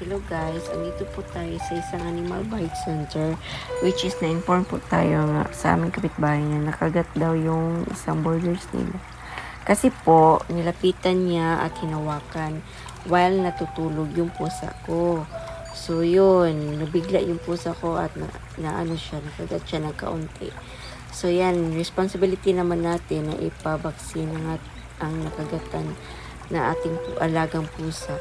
Hello guys, andito po tayo sa isang animal bite center which is na-inform po tayo sa aming kapitbahay niya nakagat daw yung isang borders nila. Kasi po, nilapitan niya at hinawakan while natutulog yung pusa ko. So yun, nabigla yung pusa ko at na, na ano siya, nakagat siya ng kaunti. So yan, responsibility naman natin na ipabaksin ang, ang nakagatan na ating alagang pusa.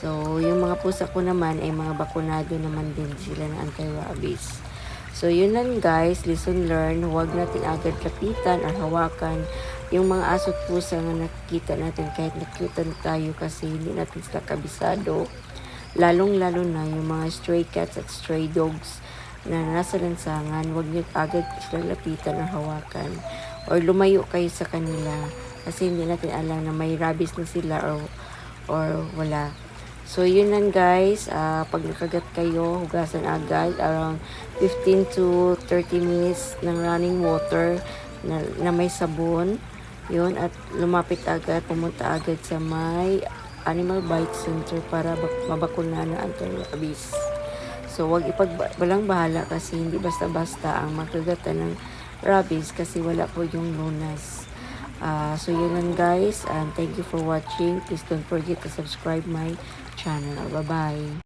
So, yung mga pusa ko naman ay mga bakunado naman din sila na anti-rabies. So, yun lang guys, lesson learned. Huwag natin agad lapitan or hawakan yung mga aso at pusa na nakikita natin kahit nakita na tayo kasi hindi natin sila kabisado. Lalong-lalo na yung mga stray cats at stray dogs na nasa lansangan, huwag niyo agad sila lapitan or hawakan. Or lumayo kayo sa kanila kasi hindi natin alam na may rabies na sila or, or wala. So, yun lang guys. Ah, pag nakagat kayo, hugasan agad. Around 15 to 30 minutes ng running water na, na may sabon. Yun. At lumapit agad, pumunta agad sa may animal bite center para bak- mabakuna na anti-rabies. So, wag ipagbalang bahala kasi hindi basta-basta ang magkagatan ng rabies kasi wala po yung lunas. Ah, so yun lang guys and thank you for watching. Please don't forget to subscribe my channel. Bye-bye.